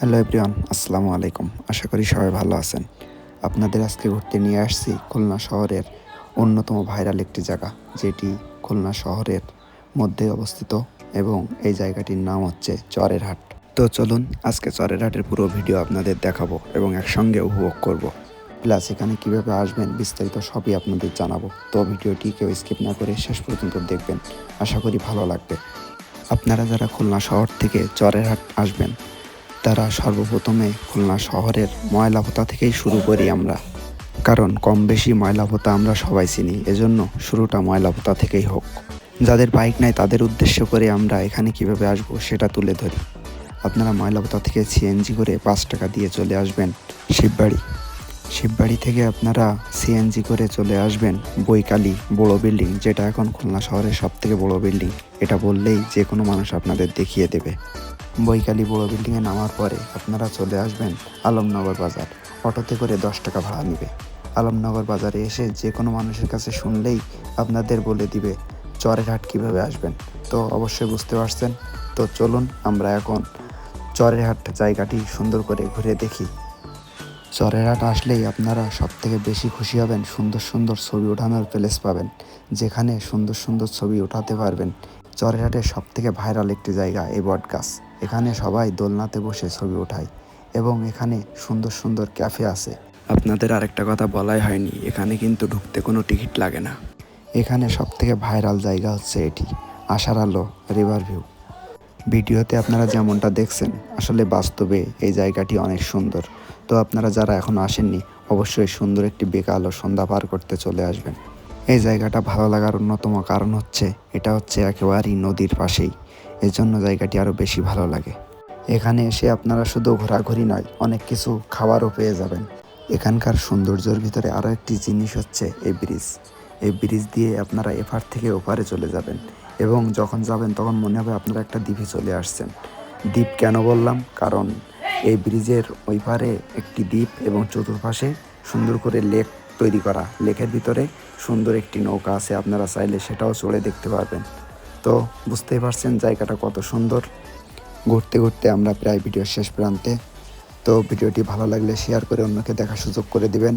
Hello everyone, আসসালামু আলাইকুম। আশা করি সবাই ভালো আছেন। আপনাদের আজকে ঘুরতে নিয়ে আসছি খুলনা শহরের অন্যতম ভাইরাল একটি জায়গা, যেটি খুলনা শহরের মধ্যে অবস্থিত এবং এই জায়গাটির নাম হচ্ছে চরের হাট। তো চলুন, আজকে চরের হাটের পুরো ভিডিও আপনাদের দেখাবো এবং একসঙ্গে উপভোগ করব। প্লাস এখানে কীভাবে আসবেন বিস্তারিত সবই আপনাদের জানাব। তো ভিডিওটি কেউ স্কিপ না করে শেষ পর্যন্ত দেখবেন। আশা করি ভালো লাগবে। আপনারা যারা খুলনা শহর থেকে চরের হাট আসবেন তারা সর্বপ্রথমে খুলনা শহরের ময়লা পোতা থেকেই শুরু করি আমরা। কারণ কম বেশি ময়লা পোতা আমরা সবাই চিনি, এজন্য শুরুটা ময়লা পোতা থেকেই হোক। যাদের বাইক নাই, তাদের উদ্দেশ্য করে আমরা এখানে কীভাবে আসব সেটা তুলে ধরি। আপনারা ময়লা পোতা থেকে সিএনজি করে পাঁচ টাকা দিয়ে চলে আসবেন শিববাড়ি। শিববাড়ি থেকে আপনারা সিএনজি করে চলে আসবেন বৈকালী বড় বিল্ডিং, যেটা এখন খুলনা শহরের সব থেকে বড় বিল্ডিং। এটা বললেই যে কোনো মানুষ আপনাদের দেখিয়ে দেবে। বৈকালী বড় বিল্ডিংয়ে নামার পরে আপনারা চলে আসবেন আলমনগর বাজার। অটোতে করে দশ টাকা ভাড়া নেবে। আলমনগর বাজারে এসে যে কোনো মানুষের কাছে শুনলেই আপনাদের বলে দিবে চরের হাট কীভাবে আসবেন। তো অবশ্যই বুঝতে পারছেন? তো চলুন আমরা এখন চরের হাট জায়গাটি সুন্দর করে ঘুরে দেখি। চরেরহাট আসলেই আপনারা সব থেকে বেশি খুশি হবেন, সুন্দর সুন্দর ছবি ওঠানোর প্লেস পাবেন, যেখানে সুন্দর সুন্দর ছবি ওঠাতে পারবেন। চরের হাটের সব থেকে ভাইরাল একটি জায়গা এই বট গাছ এখানে সবাই দোলনাতে বসে ছবি ওঠায় এবং এখানে সুন্দর সুন্দর ক্যাফে আছে। আপনাদের আরেকটা কথা বলাই হয়নি এখানে কিন্তু ঢুকতে কোনো টিকিট লাগে না। এখানে সব থেকে ভাইরাল জায়গা হচ্ছে এটি আশার আলো রিভার ভিউ। ভিডিওতে আপনারা যেমনটা দেখছেন আসলে বাস্তবে এই জায়গাটি অনেক সুন্দর। তো আপনারা যারা এখনও আসেননি অবশ্যই সুন্দর একটি বেকাল ও সন্ধ্যা পার করতে চলে আসবেন। এই জায়গাটা ভালো লাগার অন্যতম কারণ হচ্ছে এটা হচ্ছে একেবারেই নদীর পাশেই। এজন্য জায়গাটি আরও বেশি ভালো লাগে। এখানে এসে আপনারা শুধু ঘোরাঘুরি নয়, অনেক কিছু খাবারও পেয়ে যাবেন। এখানকার সৌন্দর্যের ভিতরে আরও একটি জিনিস হচ্ছে এই ব্রিজ। এই ব্রিজ দিয়ে আপনারা এপার থেকে ওপারে চলে যাবেন এবং যখন যাবেন তখন মনে হবে আপনারা একটা দ্বীপে চলে আসছেন। দ্বীপ কেন বললাম? কারণ এই ব্রিজের ওই পারে একটি দ্বীপ এবং চতুর্পাশে সুন্দর করে লেক তৈরি করা। লেকের ভিতরে সুন্দর একটি নৌকা আছে, আপনারা চাইলে সেটাও চড়ে দেখতে পারবেন। তো বুঝতেই পারছেন জায়গাটা কত সুন্দর। ঘুরতে ঘুরতে আমরা প্রায় ভিডিওর শেষ প্রান্তে। তো ভিডিওটি ভালো লাগলে শেয়ার করে অন্যকে দেখার সুযোগ করে দিবেন।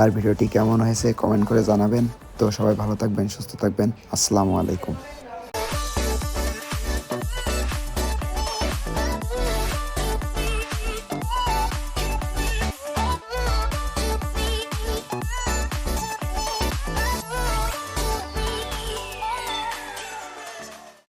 আর ভিডিওটি কেমন হয়েছে কমেন্ট করে জানাবেন। তো সবাই ভালো থাকবেন, সুস্থ থাকবেন। আসসালামু আলাইকুম।